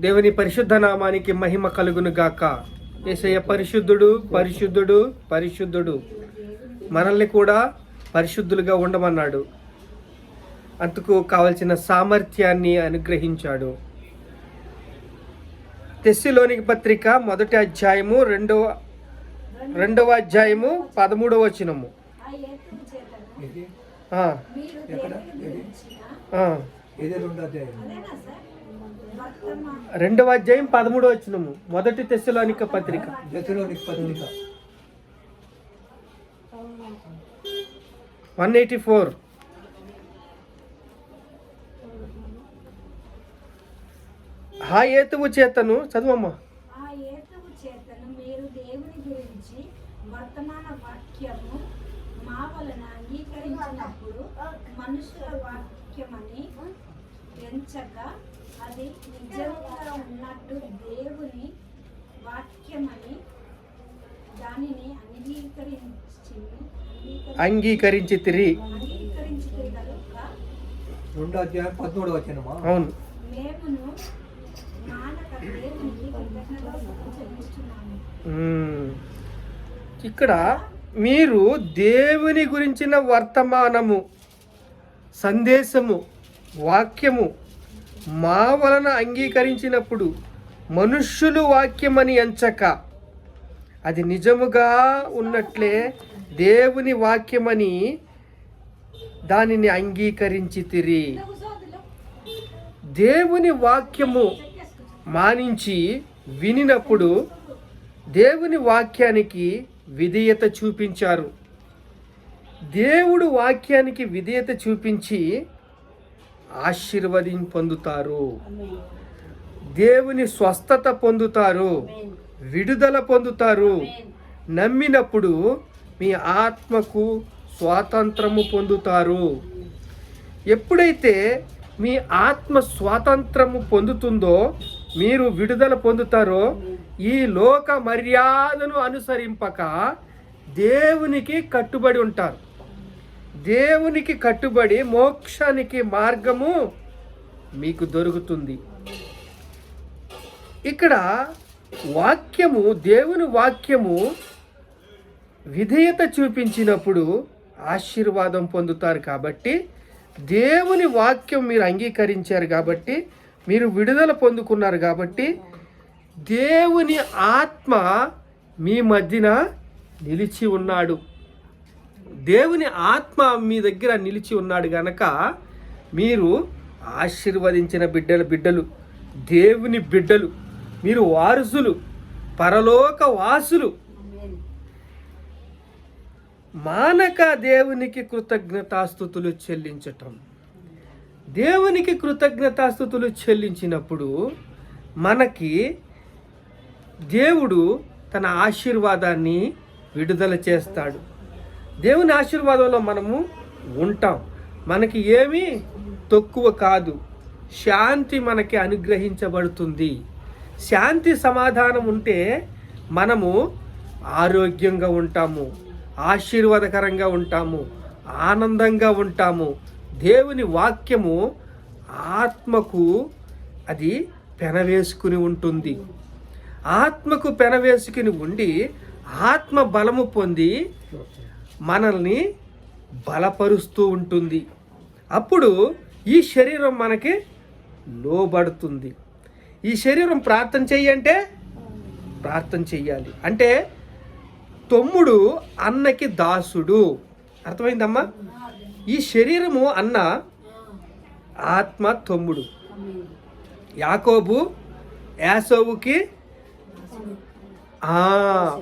దేవుని పరిశుద్ధ నామానికి మహిమ కలుగును గాక. ఏసయ్య పరిశుద్ధుడు పరిశుద్ధుడు పరిశుద్ధుడు. మనల్ని కూడా పరిశుద్ధులుగా ఉండమన్నాడు. అందుకు కావలసిన సామర్థ్యాన్ని అనుగ్రహించాడు. తెస్సిలోనికి పత్రిక మొదటి అధ్యాయము రెండవ రెండవ అధ్యాయము పదమూడవ వచనము. ఎక్కడ? రెండవ అధ్యాయం పదమూడవ వచనము. మొదటి తెస్సలోనిక పత్రిక. పత్రిక. One eighty four. ఆ ఏతువు చేతను చదువమ్మా. ఆ ఏతువు చేతను మీరు దేవుని గురించి వర్తమాన వాక్యము మా వలన అంగీకరించినప్పుడు మనుషుల వాక్యమని ఎంచగా అది నిజంగా ఉన్నట్టు దేవుని వాక్యమని దానిని అంగీకరించి అంగీకరించి తిరిగి రెండు అధ్యాయం పదమూడు వచ్చినమా అవును. మేమును. ఇక్కడ మీరు దేవుని గురించిన వర్తమానము సందేశము వాక్యము మా వలన అంగీకరించినప్పుడు మనుష్యులు వాక్యమని ఎంచక. అది నిజముగా ఉన్నట్లే దేవుని వాక్యమని దానిని అంగీకరించి తిరి. దేవుని వాక్యము మానించి వినినప్పుడు దేవుని వాక్యానికి విధేయత చూపించారు. దేవుడు వాక్యానికి విధేయత చూపించి ఆశీర్వదిం పొందుతారు. దేవుని స్వస్థత పొందుతారు. విడుదల పొందుతారు. నమ్మినప్పుడు మీ ఆత్మకు స్వాతంత్రము పొందుతారు. ఎప్పుడైతే మీ ఆత్మ స్వాతంత్రము పొందుతుందో మీరు విడుదల పొందుతారో ఈ లోక మర్యాదను అనుసరింపక దేవునికి కట్టుబడి ఉంటారు. దేవునికి కట్టుబడి మోక్షానికి మార్గము మీకు దొరుకుతుంది. ఇక్కడ వాక్యము దేవుని వాక్యము విధేయత చూపించినప్పుడు ఆశీర్వాదం పొందుతారు కాబట్టి దేవుని వాక్యం మీరు అంగీకరించారు కాబట్టి మీరు విడుదల పొందుకున్నారు కాబట్టి దేవుని ఆత్మ మీ మధ్యన నిలిచి ఉన్నాడు. దేవుని ఆత్మ మీ దగ్గర నిలిచి ఉన్నాడు గనక మీరు ఆశీర్వదించిన బిడ్డల బిడ్డలు దేవుని బిడ్డలు మీరు వారసులు పరలోక వాసులు. మానక దేవునికి కృతజ్ఞతాస్థుతులు చెల్లించటం. దేవునికి కృతజ్ఞతాస్థుతులు చెల్లించినప్పుడు మనకి దేవుడు తన ఆశీర్వాదాన్ని విడుదల చేస్తాడు. దేవుని ఆశీర్వాదంలో మనము ఉంటాం. మనకి ఏమీ తక్కువ కాదు. శాంతి మనకి అనుగ్రహించబడుతుంది. శాంతి సమాధానం ఉంటే మనము ఆరోగ్యంగా ఉంటాము ఆశీర్వాదకరంగా ఉంటాము ఆనందంగా ఉంటాము. దేవుని వాక్యము ఆత్మకు అది పెనవేసుకుని ఉంటుంది. ఆత్మకు పెనవేసుకుని ఉండి ఆత్మ బలము పొంది మనల్ని బలపరుస్తూ ఉంటుంది. అప్పుడు ఈ శరీరం మనకి లోబడుతుంది. ఈ శరీరం ప్రార్థన చెయ్యంటే ప్రార్థన చెయ్యాలి. అంటే తమ్ముడు అన్నకి దాసుడు. అర్థమైందమ్మా? ఈ శరీరము అన్న ఆత్మ తమ్ముడు. యాకోబు యాసోవుకి ఆ,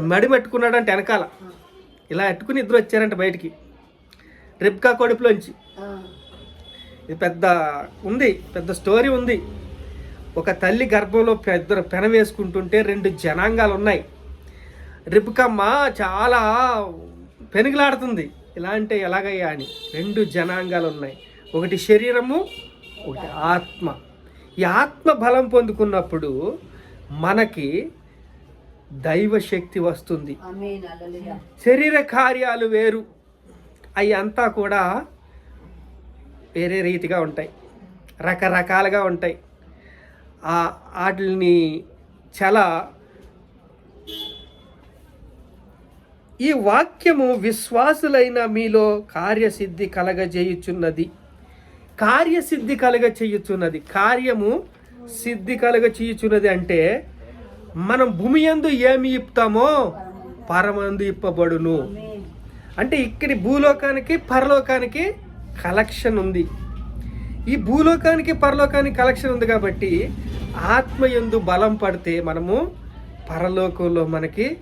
మడి పెట్టుకున్నాడంటే వెనకాల. ఇలా ఎట్టుకుని ఇద్దరు వచ్చారంట బయటికి. రిబ్కా కొడుపులోంచి. ఇది పెద్ద ఉంది పెద్ద స్టోరీ ఉంది. ఒక తల్లి గర్భంలో పెద్ద పెన వేసుకుంటుంటే రెండు జనాంగాలు ఉన్నాయి రిబ్కమ్మ చాలా పెనుగులాడుతుంది. ఇలా అంటే ఎలాగయ్యా అని. రెండు జనాంగాలు ఉన్నాయి ఒకటి శరీరము ఒకటి ఆత్మ. ఈ ఆత్మ బలం పొందుకున్నప్పుడు మనకి దైవ శక్తి వస్తుంది శరీర కార్యాలు వేరు. అవి అంతా కూడా వేరే రీతిగా ఉంటాయి. రకరకాలుగా ఉంటాయి. ఆ వాటిని చాలా ఈ వాక్యము విశ్వాసులైన మీలో కార్యసిద్ధి కలగజేయుచున్నది. కార్యసిద్ధి కలగ చేయుచున్నది కార్యము సిద్ధి కలగ చేయుచున్నది అంటే మనం భూమి యందు ఏమి ఇప్పుతామో పరమందు ఇప్పబడును. అంటే ఇక్కడి భూలోకానికి పరలోకానికి కలెక్షన్ ఉంది. ఈ భూలోకానికి పరలోకానికి కలెక్షన్ ఉంది కాబట్టి ఆత్మ ఎందు బలం పడితే మనము పరలోకంలో మనకి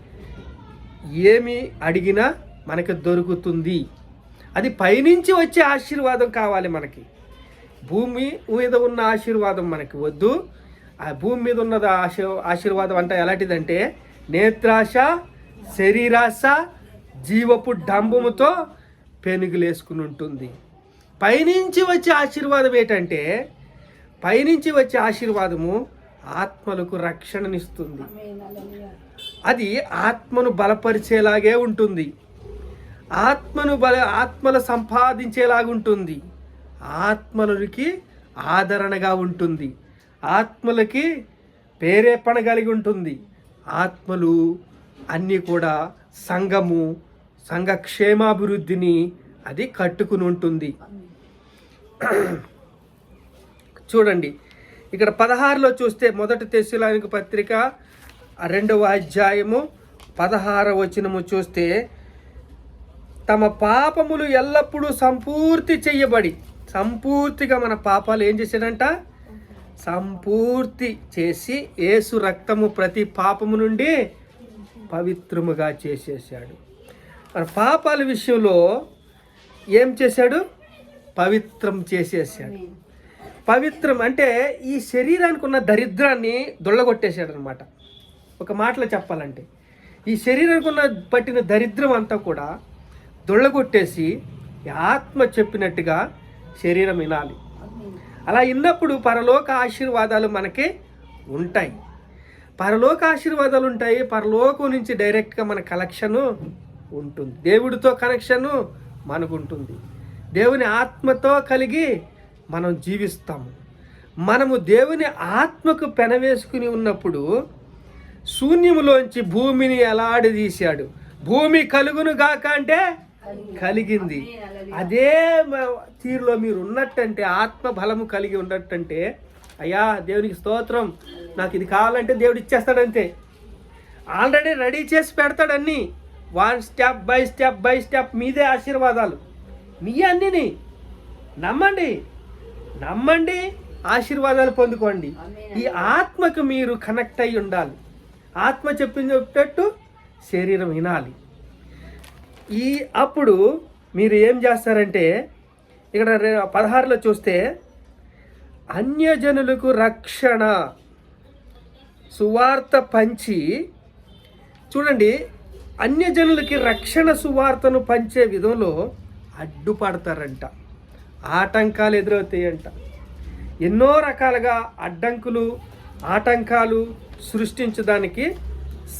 ఏమి అడిగినా మనకి దొరుకుతుంది. అది పైనుంచి వచ్చే ఆశీర్వాదం కావాలి మనకి. భూమి మీద ఉన్న ఆశీర్వాదం మనకి వద్దు. ఆ భూమి మీద ఉన్నది ఆశ ఆశీర్వాదం అంటే ఎలాంటిదంటే నేత్రాశ శరీరాశ జీవపు డంబముతో పెనుగులేసుకుని ఉంటుంది. పైనుంచి వచ్చే ఆశీర్వాదం ఏంటంటే పైనుంచి వచ్చే ఆశీర్వాదము ఆత్మలకు రక్షణనిస్తుంది. అది ఆత్మను బలపరిచేలాగే ఉంటుంది. ఆత్మను బల ఆత్మలు సంపాదించేలాగా ఉంటుంది ఆత్మలకి ఆదరణగా ఉంటుంది. ఆత్మలకి ప్రేరేపణ కలిగి ఉంటుంది. ఆత్మలు అన్నీ కూడా సంఘము సంఘ క్షేమాభివృద్ధిని అది కట్టుకుని ఉంటుంది. చూడండి ఇక్కడ పదహారులో చూస్తే మొదటి తెశులానికి పత్రిక రెండవ అధ్యాయము పదహార వచనము చూస్తే తమ పాపములు ఎల్లప్పుడూ సంపూర్తి చెయ్యబడి సంపూర్తిగా మన పాపాలు ఏం చేశాడంట? సంపూర్తి చేసి ఏసు రక్తము ప్రతి పాపము నుండి పవిత్రముగా చేసేసాడు మన పాపాల విషయంలో ఏం చేశాడు? పవిత్రం చేసేసాడు పవిత్రం అంటే ఈ శరీరానికి ఉన్న దరిద్రాన్ని దొల్లగొట్టేశాడు అనమాట ఒక మాటలో చెప్పాలంటే ఈ శరీరానికి ఉన్న పట్టిన దరిద్రం అంతా కూడా దొళ్ళగొట్టేసి ఆత్మ చెప్పినట్టుగా శరీరం వినాలి. అలా ఉన్నప్పుడు పరలోక ఆశీర్వాదాలు మనకి ఉంటాయి. పరలోక ఆశీర్వాదాలు ఉంటాయి. పరలోకం నుంచి డైరెక్ట్గా మన కలెక్షను ఉంటుంది. దేవుడితో కనెక్షను మనకు ఉంటుంది. దేవుని ఆత్మతో కలిగి మనం జీవిస్తాము. మనము దేవుని ఆత్మకు పెనవేసుకుని ఉన్నప్పుడు శూన్యములోంచి భూమిని ఎలాడదీశాడు. భూమి కలుగును గాక అంటే కలిగింది. అదే తీరులో మీరు ఉన్నట్టంటే ఆత్మ బలము కలిగి ఉన్నట్టంటే అయ్యా దేవునికి స్తోత్రం. నాకు ఇది కావాలంటే దేవుడు ఇచ్చేస్తాడంతే. ఆల్రెడీ రెడీ చేసి పెడతాడన్నీ. One step by step by step మీదే ఆశీర్వాదాలు. మీ అన్నిని నమ్మండి. నమ్మండి ఆశీర్వాదాలు పొందుకోండి. ఈ ఆత్మకు మీరు కనెక్ట్ అయి ఉండాలి. ఆత్మ చెప్పినట్టు శరీరం వినాలి. ఈ అప్పుడు మీరు ఏం చేస్తారంటే ఇక్కడ పదహారులో చూస్తే అన్యజనులకు రక్షణ సువార్త పంచి చూడండి అన్యజనులకి రక్షణ సువార్తను పంచే విధంలో అడ్డుపడతారంట. ఆటంకాలు ఎదురవుతాయంట. ఎన్నో రకాలుగా అడ్డంకులు ఆటంకాలు సృష్టించడానికి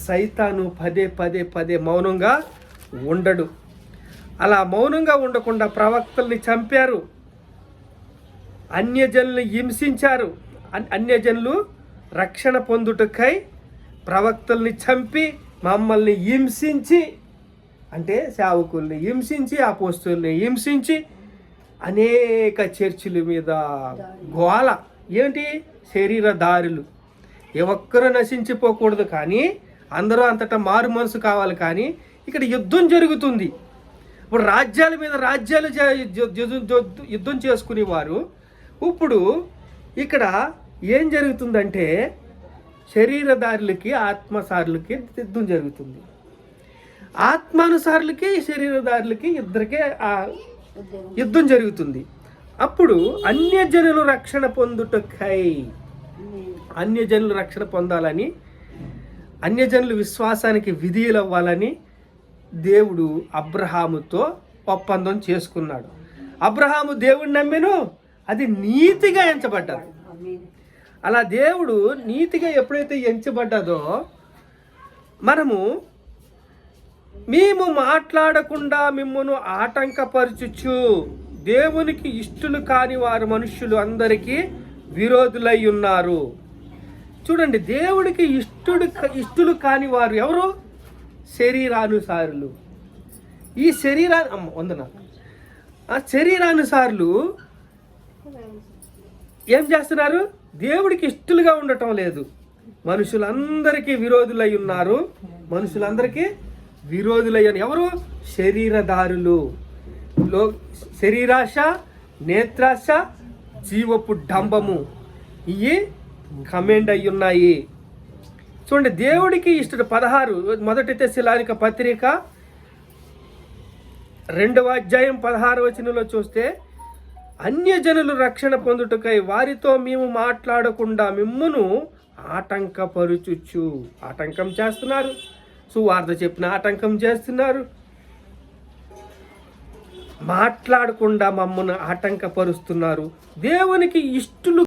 సైతాను పదే పదే పదే మౌనంగా ఉండడు. అలా మౌనంగా ఉండకుండా ప్రవక్తల్ని చంపారు. అన్యజనులు హింసించారు. అన్యజనులు రక్షణ పొందుటకై ప్రవక్తల్ని చంపి మమ్మల్ని హింసించి అంటే సేవకుల్ని హింసించి అపోస్తుల్ని హింసించి అనేక చర్చిల మీద గోల. ఏంటి? శరీర దారులు. ఏ ఒక్కరూ నశించిపోకూడదు కానీ అందరూ అంతటా మారు మనసు కావాలి కానీ ఇక్కడ యుద్ధం జరుగుతుంది. ఇప్పుడు రాజ్యాల మీద రాజ్యాలు యుద్ధం చేసుకునేవారు. ఇప్పుడు ఇక్కడ ఏం జరుగుతుందంటే శరీరదారులకి ఆత్మసారులకి యుద్ధం జరుగుతుంది. ఆత్మానుసారులకి శరీరదారులకి ఇద్దరికే యుద్ధం జరుగుతుంది. అప్పుడు అన్యజనులు రక్షణ పొందుటకై అన్యజనులు రక్షణ పొందాలని అన్యజనులు విశ్వాసానికి విధేయులు అవ్వాలని దేవుడు అబ్రహాముతో ఒప్పందం చేసుకున్నాడు. అబ్రహాము దేవుడిని నమ్మెను అది నీతిగా ఎంచబడ్డది. అలా దేవుడు నీతిగా ఎప్పుడైతే ఎంచబడ్డదో మనము మేము మాట్లాడకుండా మిమ్మను ఆటంకపరచుచు దేవునికి ఇష్టలు కాని వారు మనుష్యులు అందరికీ విరోధులై ఉన్నారు. చూడండి దేవుడికి ఇష్టడు ఇష్టలు కాని వారు ఎవరు? శరీరానుసారులు. ఈ శరీరా అమ్మ వందన ఆ శరీరానుసారులు ఏం చేస్తున్నారు? దేవుడికి ఇష్టలుగా ఉండటం లేదు. మనుషులందరికీ విరోధులై ఉన్నారు. మనుషులందరికీ విరోధులై అని ఎవరు? శరీరదారులు లో శరీరాశ నేత్రాశ జీవపు డంబము. ఇవి కమెండ్ అయి ఉన్నాయి. చూడండి దేవుడికి ఇష్టడు పదహారు మొదటి తెశలానిక పత్రిక రెండవ అధ్యాయం పదహారు వచనంలో చూస్తే అన్యజనులు రక్షణ పొందుటకై వారితో మేము మాట్లాడకుండా మిమ్మును ఆటంకపరుచుచ్చు ఆటంకం చేస్తున్నారు. సువార్త చెప్పిన ఆటంకం చేస్తున్నారు. మాట్లాడకుండా మమ్మల్ని ఆటంకపరుస్తున్నారు. దేవునికి ఇష్టలు